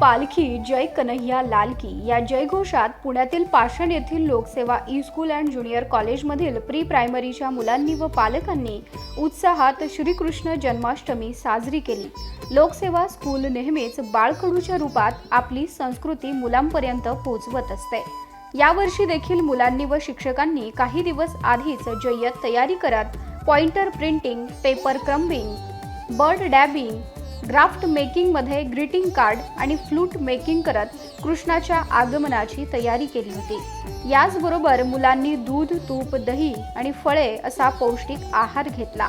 पालखी जय कन्हैया लालकी या जयघोषात पुण्यातील पाषाण येथील Lokseva e school and junior कॉलेजमधील प्री प्रायमरीच्या मुलांनी व पालकांनी उत्साहात श्रीकृष्ण जन्माष्टमी साजरी केली. लोकसेवा स्कूल नेहमीच बाळकडूच्या रूपात आपली संस्कृती मुलांपर्यंत पोहोचवत असते. यावर्षी देखील मुलांनी व शिक्षकांनी काही दिवस आधीच जय्यत तयारी करत pointer printing paper crumbling bird dabbing craft मेकिंगमध्ये greeting card आणि फ्लूट मेकिंग करत कृष्णाच्या आगमनाची तयारी केली होती. याचबरोबर मुलांनी दूध तूप दही आणि फळे असा पौष्टिक आहार घेतला.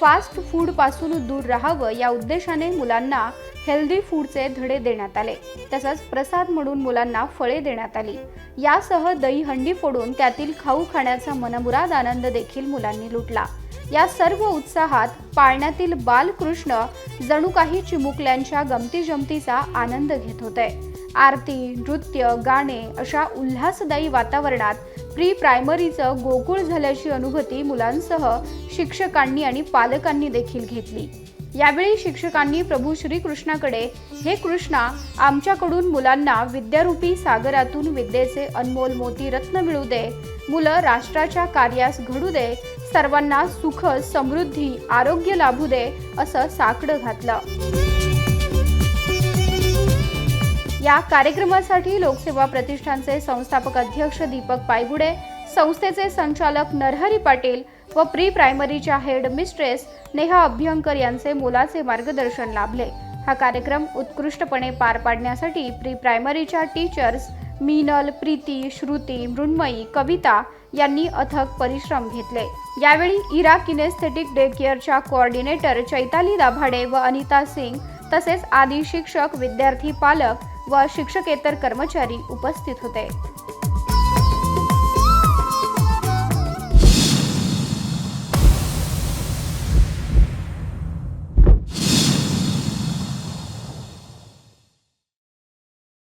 फास्ट फूडपासून दूर राहावं या उद्देशाने मुलांना हेल्दी फूडचे धडे देण्यात आले. तसंच प्रसाद म्हणून मुलांना फळे देण्यात आली. यासह दही हंडी फोडून त्यातील खाऊ खाण्याचा मनमुराद आनंद देखील मुलांनी लुटला. या सर्व उत्साहात पाळण्यातील बालकृष्ण जणू काही चिमुकल्यांच्या गमती जमतीचा आनंद घेत होते. आरती नृत्य गाणे अशा उल्हासदायी वातावरणात प्री प्रायमरीचं गोकुळ झाल्याची अनुभूती मुलांसह शिक्षकांनी आणि पालकांनी देखील घेतली. यावेळी शिक्षकांनी प्रभू श्रीकृष्णाकडे हे कृष्णा आमच्याकडून मुलांना विद्यारूपी सागरातून विद्येचे अनमोल मोती रत्न मिळू दे. मुलं राष्ट्राच्या कार्यास घडू दे. सर्वांना सुख समृद्धी आरोग्य लाभू दे असं साकडं घातलं. या कार्यक्रमासाठी लोकसेवा प्रतिष्ठानचे संस्थापक अध्यक्ष दीपक पायगुडे संस्थेचे संचालक नरहरी पाटील व प्री प्रायमरीच्या हेड मिस्ट्रेस नेहा अभ्यंकर यांचे मोलाचे मार्गदर्शन लाभले. हा कार्यक्रम उत्कृष्टपणे पार पाडण्यासाठी प्री प्रायमरीच्या टीचर्स मीनल प्रीती श्रुती मृण्मयी कविता यांनी अथक परिश्रम घेतले. यावेळी इरा किनेस्थेटिक डे केअरच्या कोऑर्डिनेटर चैताली दाभाडे व अनिता सिंग तसेच आदी शिक्षक विद्यार्थी पालक व शिक्षकेतर कर्मचारी उपस्थित होते.